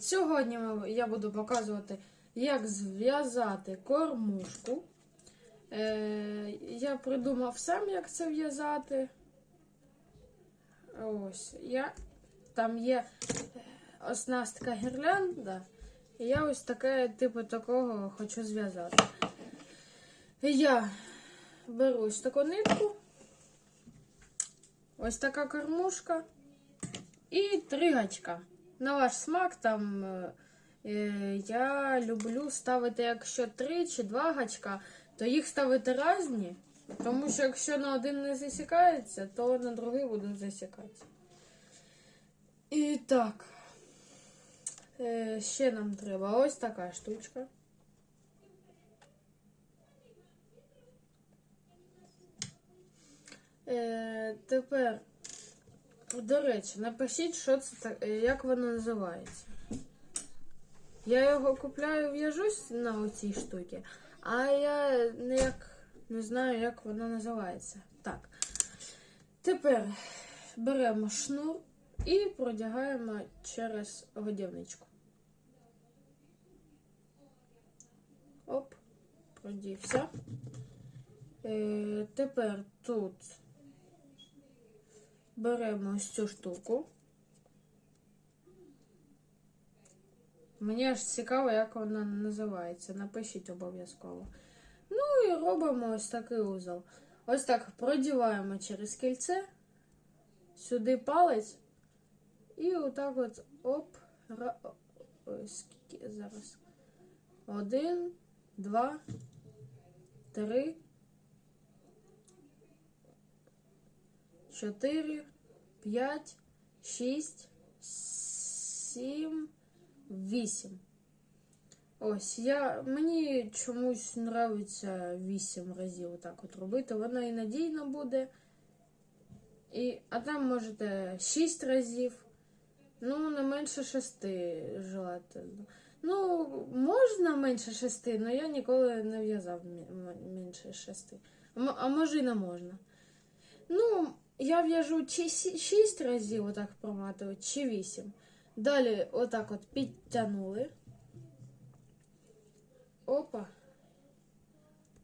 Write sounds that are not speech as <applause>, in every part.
Сьогодні я буду показувати, як зв'язати кормушку. Е, я придумав сам, як це в'язати. Ось я. Там є е, оснастка гірлянда. І я ось таке, типу такого хочу зв'язати. Я беру ось таку нитку. Ось така кормушка. І три гачка. На ваш смак там е, е, я люблю ставити, якщо три чи два гачка, то їх ставити різні. Тому що якщо на один не засікається, то на другий буде засікатися. І так. Е, ще нам треба ось така штучка. Тепер до речі, напишіть, що це так, як воно називається. Я його купляю, в'яжусь на оцій штуці, а я ніяк не знаю, як воно називається. Так. Тепер беремо шнур і продягаємо через годівничку. Оп, продівся. Е, тепер тут беремо ось цю штуку. Мені аж цікаво, як вона називається. Напишіть обов'язково. Ну і робимо ось такий узол. Ось так продіваємо через кільце, сюди палець. І отак от оп. Ра... Скільки зараз. Один, два, три. Чотири, п'ять, шість, сім, вісім. Ось я. Мені чомусь нравиться вісім разів отак от робити. Воно і надійно буде. І, а там можете шість разів. Ну, не менше шести желательно. Ну, можна менше шести, але я ніколи не в'язав менше шести. А може і не можна. Ну, я в'яжу чи 6 разів отак проматую, чи 8. Далі отак от підтягнули. Опа.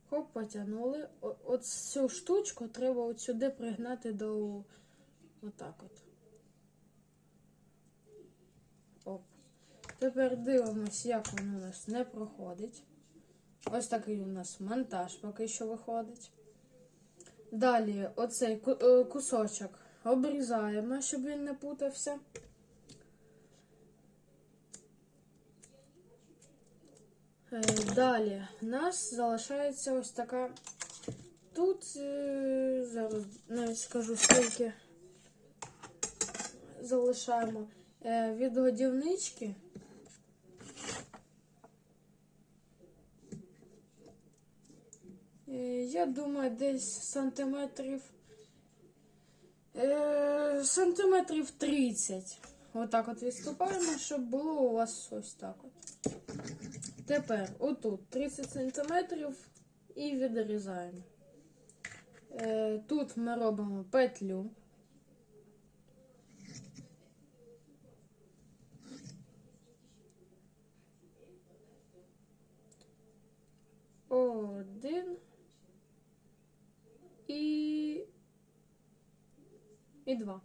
Хоп, потягнули. От цю штучку треба от сюди пригнати до отак от. Оп. Тепер дивимось, як воно у нас не проходить. Ось такий у нас монтаж поки що виходить. Далі оцей е, кусочок обрізаємо, щоб він не путався. Е, Далі в нас залишається ось така. Тут е, зараз навіть скажу скільки залишаємо від годівнички. Я думаю, десь сантиметрів. Е, сантиметрів 30. Отак от відступаємо, щоб було у вас ось так от. Тепер отут 30 сантиметрів і відрізаємо. Е, тут ми робимо петлю. 2.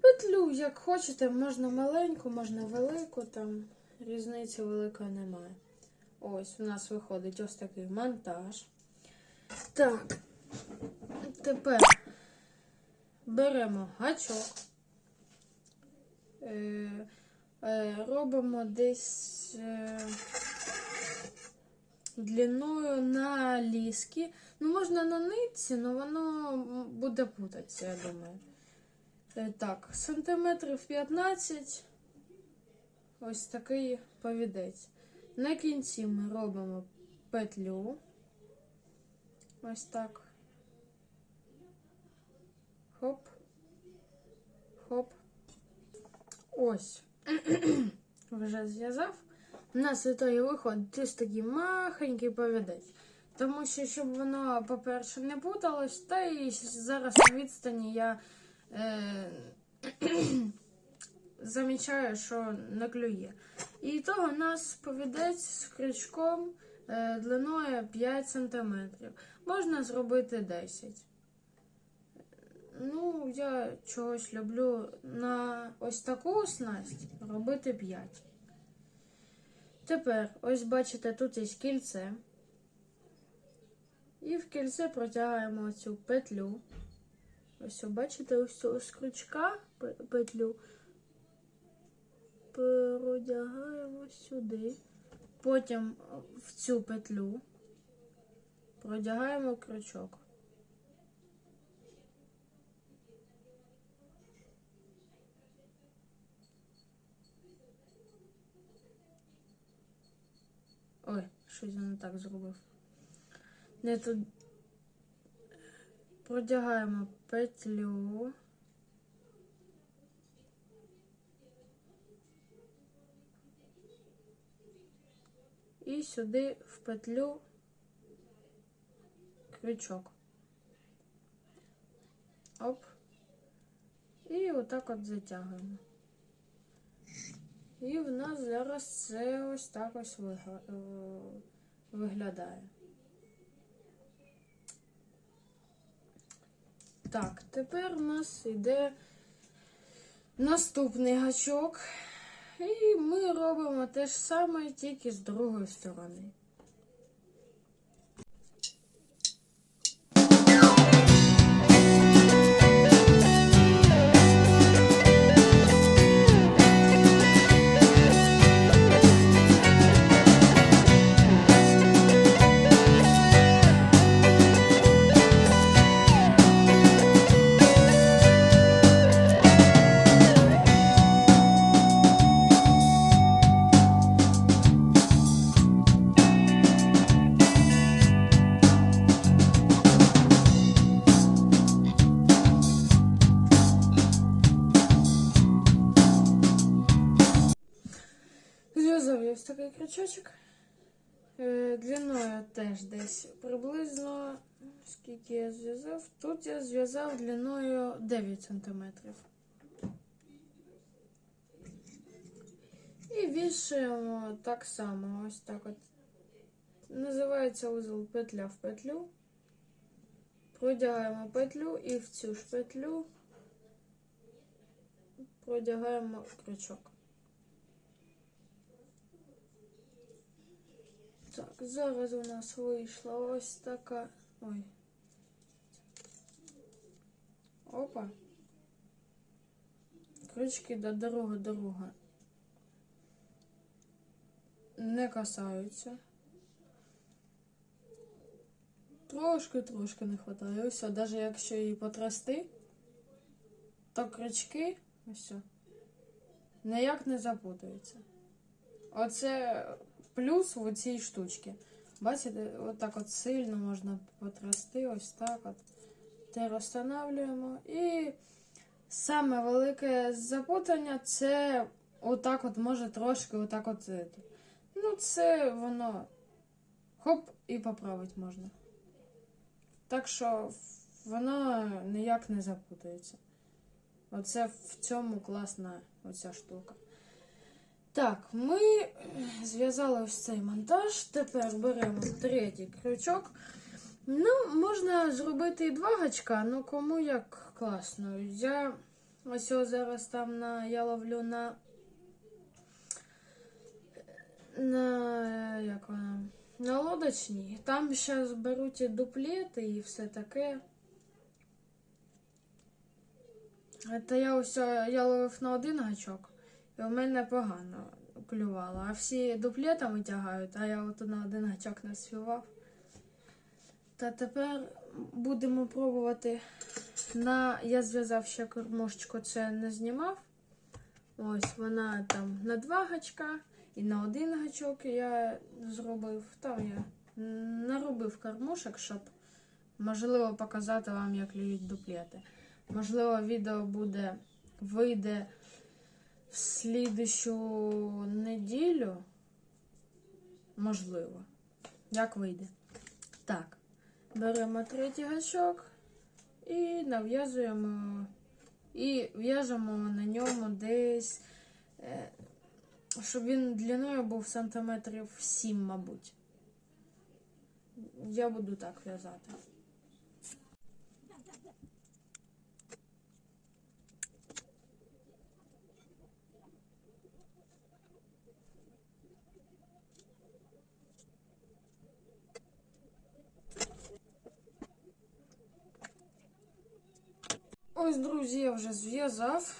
Петлю, як хочете, можна маленьку, можна велику, там різниці великої немає. Ось, у нас виходить ось такий монтаж. Так, тепер беремо гачок, е, е, робимо десь е, длиною на ліски. Ну, можна на нитці, але воно буде путатися, я думаю. Е, Так, сантиметрів 15. Ось такий повідець. На кінці ми робимо петлю. Ось так. Хоп. Хоп. Ось. <clears throat> Вже зв'язав. У нас в ітогі виходить ось такий махенький повідець. Тому що, щоб воно, по-перше, не путалось, та і зараз на відстані я е, <clears throat> замічаю, що не клює. І того у нас повідець з крючком е, длиною 5 см. Можна зробити 10. Ну, я чогось люблю на ось таку снасть робити 5. Тепер, ось бачите, тут є кільце. І в кільце протягаємо цю петлю. Ось, бачите, ось цю з крючка петлю. Продягаємо сюди. Потім в цю петлю продягаємо крючок. Ой, щось я не так зробив. Не тут продягаємо петлю. І сюди в петлю крючок. Оп. І отак от затягуємо. І в нас зараз це ось так ось е, виглядає. Так, тепер у нас йде наступний гачок. І ми робимо те ж саме, тільки з другої сторони. Крючочок. Е, Длиною теж десь приблизно, скільки я зв'язав. Тут я зв'язав длиною 9 см. І вішаємо так само, ось так от. Називається узол петля в петлю. Продягаємо петлю і в цю ж петлю продягаємо крючок. Так, зараз у нас вийшла ось така. Ой. Опа. Крючки до дорога дорога не касаються. Трошки-трошки не вистачає. Ось, навіть якщо її потрясти, то крючки ось ніяк не запутаються. Оце плюс в цій штучці. Бачите, отак от сильно можна потрясти, ось так от. Те розстановлюємо. І саме велике запутання це отак от може трошки отак от. Ну, це воно хоп і поправити можна. Так що воно ніяк не запутається. Оце в цьому класна оця штука. Так, ми е, зв'язали ось цей монтаж. Тепер беремо третій крючок. Ну, можна зробити і два гачка, ну кому як класно. Я ось зараз там на я ловлю на. На як вона? На лодочній. Там зараз беруть і дуплети і все таке. Та я ось я ловив на один гачок, і у мене погано клювало. А всі дуплетами тягають, а я от на один гачок не співав. Та тепер будемо пробувати на. Я зв'язав ще кормушечку, це не знімав. Ось вона там на два гачка і на один гачок я зробив. Там я наробив кормушек, щоб можливо показати вам, як клюють дуплети. Можливо, відео буде вийде в слідущу неділю. Можливо. Як вийде. Так. Беремо третій гачок і нав'язуємо і в'яжемо на ньому десь, е, щоб він длиною був сантиметрів 7, мабуть. Я буду так в'язати. Ось, друзі, я вже зв'язав.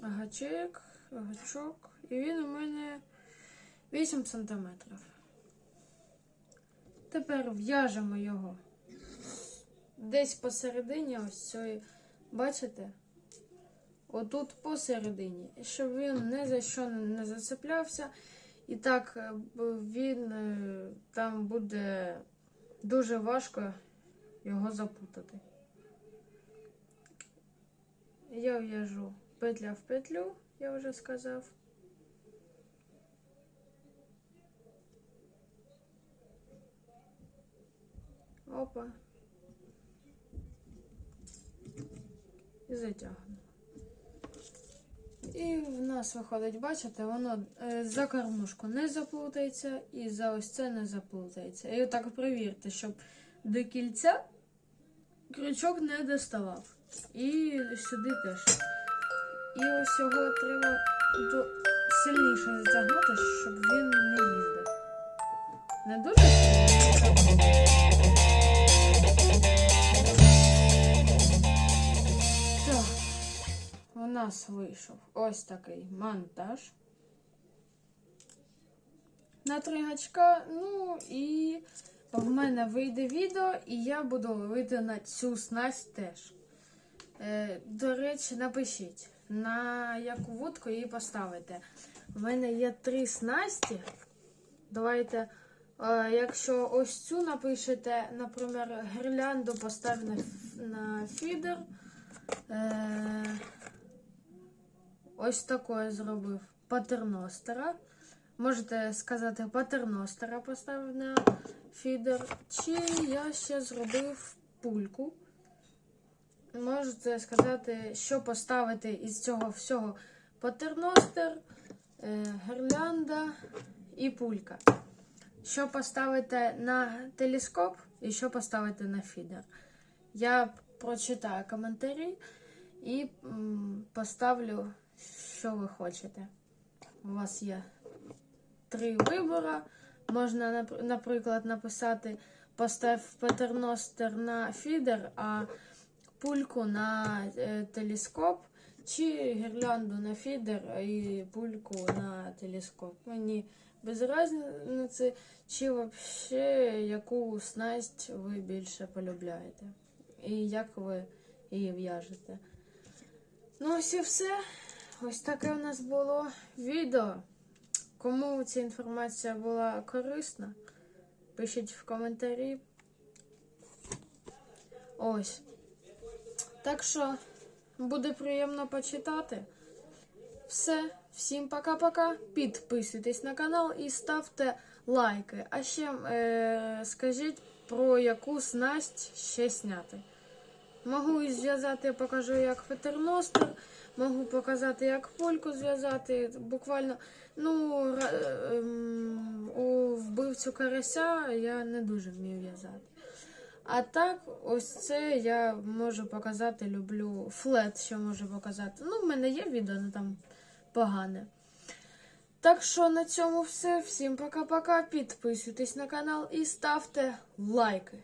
Гачек, гачок. І він у мене 8 сантиметрів. Тепер в'яжемо його десь посередині ось цієї, бачите? Отут посередині, щоб він ні за що не зацеплявся. І так е, він е, там буде дуже важко його запутати. Я в'яжу петля в петлю, я вже сказав. Опа. І затягну. І в нас виходить, бачите, воно е, за кормушку не заплутається і за ось це не заплутається. І отак перевірте, щоб до кільця крючок не доставав. І сюди теж. І ось його треба сильніше затягнути, щоб він не їздив. Не дуже нас вийшов ось такий монтаж. На три гачка. Ну і в мене вийде відео, і я буду ловити на цю снасть теж. Е, до речі, напишіть, на яку вудку її поставити. У мене є три снасті. Давайте, е, якщо ось цю напишете, наприклад, гірлянду постав на, на фідер. Е, ось такое зробив патерностера. Можете сказати, патерностера поставив на фідер. Чи я ще зробив пульку. Можете сказати, що поставити із цього всього патерностер, е, гірлянда і пулька. Що поставити на телескоп і що поставити на фідер. Я прочитаю коментарі і поставлю, що ви хочете. У вас є три вибори. Можна, наприклад, написати постав патерностер на фідер, а пульку на е, телескоп, чи гірлянду на фідер і пульку на телескоп. Мені без різниці, чи взагалі яку снасть ви більше полюбляєте. І як ви її в'яжете. Ну, ось і все. Ось таке у нас було відео. Кому ця інформація була корисна, пишіть в коментарі. Ось. Так що буде приємно почитати. Все, всім пока-пока. Підписуйтесь на канал і ставте лайки. А ще е, скажіть, про яку снасть ще зняти. Можу і зв'язати, покажу, як патерностер, можу показати, як польку зв'язати. Буквально, ну, ем, у вбивцю карася я не дуже вмію в'язати. А так, ось це я можу показати, люблю флет, що можу показати. Ну, в мене є відео, але там погане. Так що на цьому все. Всім пока-пока. Підписуйтесь на канал і ставте лайки.